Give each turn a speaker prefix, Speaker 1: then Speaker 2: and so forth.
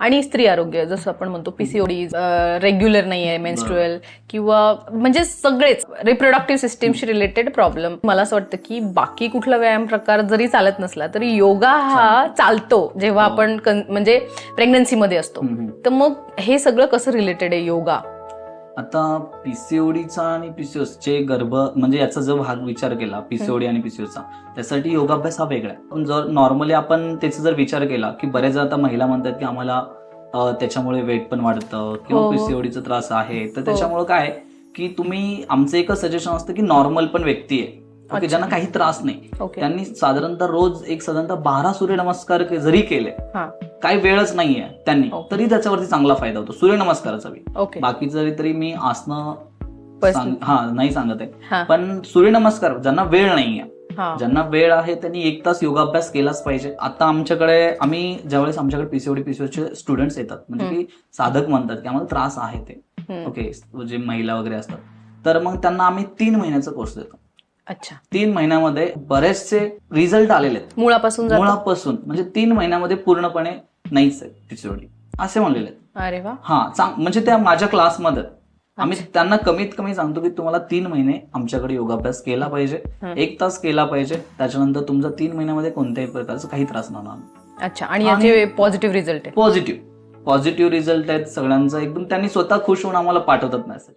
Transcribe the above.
Speaker 1: आणि स्त्री आरोग्य जसं आपण म्हणतो पीसीओडी रेग्युलर नाही आहे मेन्स्ट्रुअल किंवा म्हणजे सगळेच रिप्रोडक्टिव्ह सिस्टीमशी रिलेटेड प्रॉब्लेम मला असं वाटतं की बाकी कुठला व्यायाम प्रकार जरी चालत नसला तरी योगा हा चालतो जेव्हा
Speaker 2: हो.
Speaker 1: आपण म्हणजे प्रेग्नन्सीमध्ये असतो. तर मग हे सगळं कसं रिलेटेड आहे योगा
Speaker 2: आता पीसीओडीचा आणि पीसीओस चे गर्भ म्हणजे याचा जो भाग विचार केला पीसीओडी आणि पीसीओचा त्यासाठी योगाभ्यास हा वेगळा आहे पण जर नॉर्मली आपण त्याचा जर विचार केला की बरेच आता महिला म्हणतात की आम्हाला त्याच्यामुळे वेट पण वाढतं किंवा
Speaker 1: हो.
Speaker 2: पीसीओडीचा त्रास आहे तर त्याच्यामुळे काय की तुम्ही आमचं एकच सजेशन असतं की नॉर्मल पण व्यक्ती आहे. ओके ज्यांना काही त्रास नाही त्यांनी साधारणतः रोज एक साधारणतः बारा सूर्यनमस्कार जरी केले
Speaker 1: हा.
Speaker 2: काही वेळच नाहीये त्यांनी. तरी त्याच्यावरती चांगला फायदा होतो. सूर्यनमस्काराचा बी
Speaker 1: ओके
Speaker 2: बाकी जरी तरी मी आसनं हा नाही सांगत आहे.
Speaker 1: हा.
Speaker 2: पण सूर्यनमस्कार ज्यांना वेळ नाहीये
Speaker 1: हा.
Speaker 2: ज्यांना वेळ आहे त्यांनी एक तास योगाभ्यास केलाच पाहिजे. आता आमच्याकडे आम्ही ज्यावेळेस आमच्याकडे पीसीओडी पीसीओचे स्टुडंट्स येतात म्हणजे की साधक म्हणतात की आम्हाला त्रास आहे ते.
Speaker 1: हम्म.
Speaker 2: ओके जे महिला वगैरे असतात. तर मग त्यांना आम्ही तीन महिन्याचा कोर्स देतो.
Speaker 1: अच्छा.
Speaker 2: तीन महिन्यामध्ये बरेचसे रिझल्ट आलेले आहेत.
Speaker 1: मुळापासून जातो?
Speaker 2: मुळापासून. म्हणजे तीन महिन्यामध्ये पूर्णपणे नाहीच आहे असे म्हणलेले आहेत.
Speaker 1: अरे वा.
Speaker 2: हा चांग म्हणजे त्या माझ्या क्लासमध्ये आम्ही त्यांना कमीत कमी सांगतो की तुम्हाला तीन महिने आमच्याकडे योगाभ्यास केला पाहिजे.
Speaker 1: हं.
Speaker 2: एक तास केला पाहिजे. त्याच्यानंतर तुमचा तीन महिन्यामध्ये कोणत्याही प्रकारचा काही त्रास होणार नाही.
Speaker 1: अच्छा. आणि याचे पॉझिटिव्ह रिझल्ट आहे
Speaker 2: पॉझिटिव्ह पॉझिटिव्ह रिझल्ट आहेत सगळ्यांचा. एकदम त्यांनी स्वतः खुश होऊन आम्हाला पाठवतात मेसेज